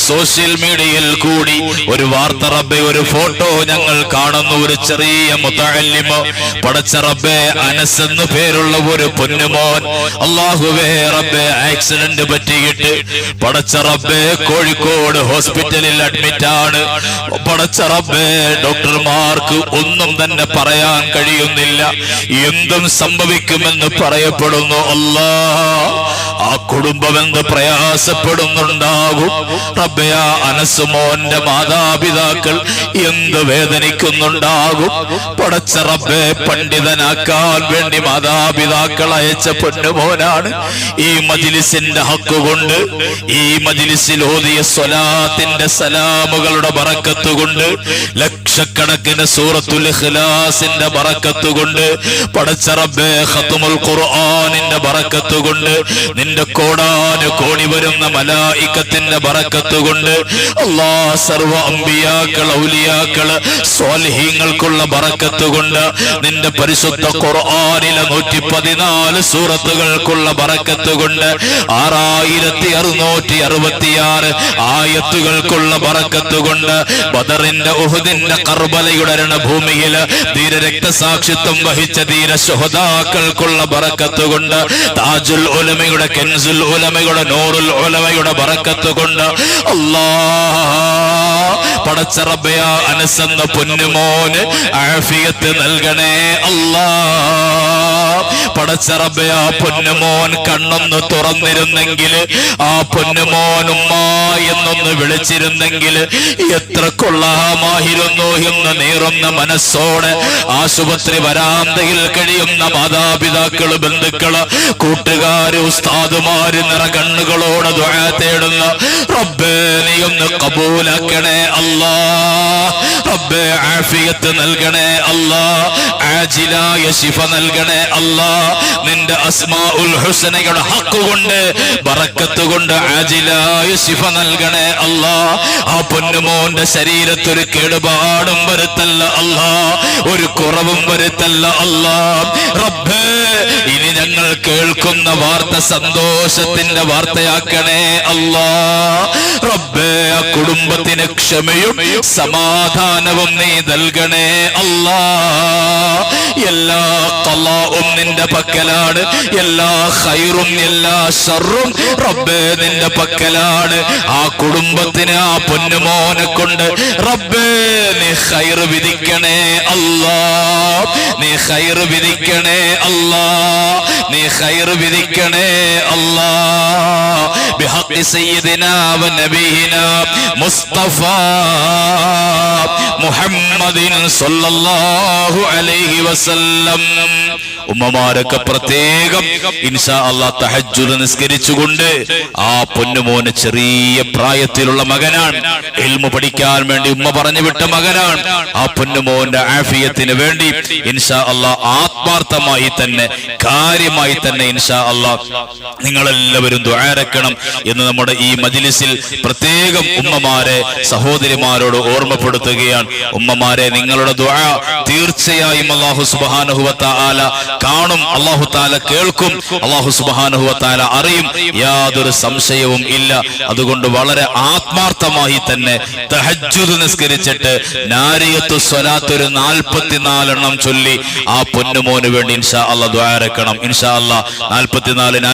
Social മീഡിയയിൽ കൂടി ഒരു വാർത്ത റബ്ബെ ഒരു ഫോട്ടോ ഞങ്ങൾ കാണുന്നു ഒരു ചെറിയ മുത്തല്ലിമ പടച്ച റബ്ബെ അനസ് എന്ന് പേരുള്ള ഒരു പൊന്നുമോൻ. അള്ളാഹുവേ റബ്ബെ ആക്സിഡന്റ് പറ്റിയിട്ട് പടച്ച റബ്ബെ കോഴിക്കോട് ഹോസ്പിറ്റലിൽ അഡ്മിറ്റ് ആണ് പടച്ച റബ്ബെ ഡോക്ടർമാർക്ക് ഒന്നും തന്നെ പറയാൻ കഴിയുന്നില്ല. എന്തും സംഭവിക്കുമെന്ന് പറയപ്പെടുന്നു. അല്ലാ ആ കുടുംബം എന്ത് പ്രയാസപ്പെടുന്നുണ്ടാകും റബ്ബയ അനസ് മാതാപിതാക്കൾ എന്ത് വേദനിക്കുന്നുണ്ടാകും? പടച്ച റബ്ബെ പണ്ഡിതനാക്കാൻ വേണ്ടി മാതാപിതാക്കൾ അയച്ച പൊന്നുമോനാണ് ഈ മജിലിസിന്റെ ഹക്ക് കൊണ്ട് ഈ മജിലിസിൽ ഓതിയ സ്വലാത്തിന്റെ സലാമുകളുടെ ബറക്കത്ത് കൊണ്ട് ലക്ഷക്കണക്കിന് സൂറത്തുൽ ഇഖ്ലാസിന്റെ ബറക്കത്ത് കൊണ്ട് പടച്ച റബ്ബെ ഖത്മുൽ ഖുർആനിന്റെ ബറക്കത്ത് കൊണ്ട് നിന്റെ കോടാനു കോടി വരുന്ന മലായിക്കത്തിന്റെ ബറക്കത്ത് കൊണ്ട് അള്ളാ സർവ അമ്പിയാക്കൾ ഔലിയാക്കൾ സ്വാലിഹീങ്ങൾക്കുള്ള ബറക്കത്തുകൊണ്ട് നിന്റെ പരിശുദ്ധ ഖുർആനിലെ നൂറ്റി പതിനാല് സൂറത്തുകൾക്കുള്ള ബറക്കത്തുകൊണ്ട് ആറായിരത്തി അറുന്നൂറ്റി അറുപത്തിയാറ് ആയത്തുകൾക്കുള്ള ബറക്കത്തുകൊണ്ട് ബദറിന്റെ ഉഹുദിന്റെ കർബലയുടെ രണഭൂമിയിൽ ധീര രക്തസാക്ഷിത്വം വഹിച്ച ധീര ശുഹതാക്കൾക്കുള്ള ബറക്കത്തുകൊണ്ട് താജുൽ ഉലമയുടെ കെൻസുൽ ഉലമയുടെ നൂറുൽ ഉലമയുടെ ബറക്കത്ത് കൊണ്ട് അല്ലാ പടച്ച റബ്ബയ അനസെന്ന പൊന്നുമോന് ആഫിയത്ത് നൽകണേ അല്ലാ പടച്ച റബ്ബയ പൊന്നുമോൻ കണ്ണൊന്ന് തുറന്നിരുന്നെങ്കിൽ ആ പൊന്നുമോൻ ഉമ്മ എന്നൊന്ന് വിളിച്ചിരുന്നെങ്കിൽ എത്ര കൊള്ളാമായിരുന്നു എന്ന് നീറുന്ന മനസ്സോടെ ആശുപത്രി വരാന്തയിൽ കഴിയുന്ന മാതാപിതാക്കൾ ബന്ധുക്കൾ കൂട്ടുകാര് ഉസ്താദുമാര് നിറ കണ്ണുകളോട് തേടുന്ന. റബ്ബേ നീ ഒന്ന് കബൂലാക്കണേ അല്ലാ റബ്ബേ ആഫിയത്ത് നൽകണേ അല്ലാ ആജിലായ ശിഫ നൽകണേ അല്ലാ. നിന്റെ അസ്മാ ഉൽ ഹുസനയുടെ ഹക്ക് കൊണ്ട് ബറക്കത്ത് കൊണ്ട് ആജിലായ ശിഫ നൽകണേ അല്ലാ. ആ പൊന്നുമോന്റെ ശരീരത്തൊരു കേടുപാടും വരുത്തല്ല അല്ലാ. ഒരു കുറവും വരുത്തല്ല അല്ലാ. റബ്ബേ ഇനി ഞങ്ങൾ കേൾക്കുന്ന വാർത്ത സന്തോഷത്തിന്റെ വാർത്തയാക്കണേ അല്ലാ. ആ കുടുംബത്തിന് ക്ഷമയും സമാധാനവും നീ നൽകണേ അല്ലാ. എല്ലാ കലാവും നിന്റെ പക്കലാണ് എല്ലാ ഹൈറും എല്ലാ ഷറും റബ്ബേ നിന്റെ പക്കലാണ്. ആ കുടുംബത്തിന് ആ പൊന്നുമോനെ കൊണ്ട് റബ്ബേ നീ ഹൈർ വിധിക്കണേ അല്ലാ. നീ ഹൈർ വിധിക്കണേ അല്ലാ. നീ ഹൈർ വിധിക്കണേ അല്ലാ. ബിഹഖി സയ്യിദിനാ مصطفى മുസ്തഫ മുഹമ്മദിൻ സല്ലല്ലാഹു അലൈഹി വസല്ലം ഉമ്മമാരൊക്കെ പ്രത്യേകം ഇൻഷാ അള്ളാഹ് തഹജ്ജുദ് നിസ്കരിച്ചുകൊണ്ട് ആ പൊന്നുമോന് ചെറിയ പ്രായത്തിലുള്ള മകനാണ്. എൽമു പഠിക്കാൻ വേണ്ടി ഉമ്മ പറഞ്ഞു വിട്ട മകനാണ്. ആ പൊന്നുമോന്റെ ആഫിയത്തിന് വേണ്ടി ഇൻഷാ അള്ളാഹ് ആത്മാർത്ഥമായി തന്നെ കാര്യമായി തന്നെ ഇൻഷാ അള്ളാഹ് നിങ്ങളെല്ലാവരും ദ്വാരക്കണം എന്ന് നമ്മുടെ ഈ മജിലിസിൽ പ്രത്യേകം ഉമ്മമാരെ സഹോദരിമാരോട് ഓർമ്മപ്പെടുത്തുകയാണ്. ഉമ്മമാരെ നിങ്ങളുടെ ദ്വാ തീർച്ചയായും അള്ളാഹു സുബാനുഹുവത്ത ആല കാണും. അള്ളാഹു താല കേൾക്കും. അള്ളാഹു സുബാനുഹുവ താല അറിയും. യാതൊരു സംശയവും ഇല്ല. അതുകൊണ്ട് വളരെ ആത്മാർത്ഥമായി തന്നെ തഹജ്ജുദ് നിസ്കരിച്ചിട്ട് നാരിയത്തു സ്വലാത്ത് ഒരു നാൽപ്പത്തിനാലെണ്ണം ചൊല്ലി ആ പൊന്നുമോന് വേണ്ടി ഇൻഷാ അള്ളാഹ് ദ്വാരക്കണം ഇൻഷാ അള്ളാഹ് നാൽപ്പത്തിനാല്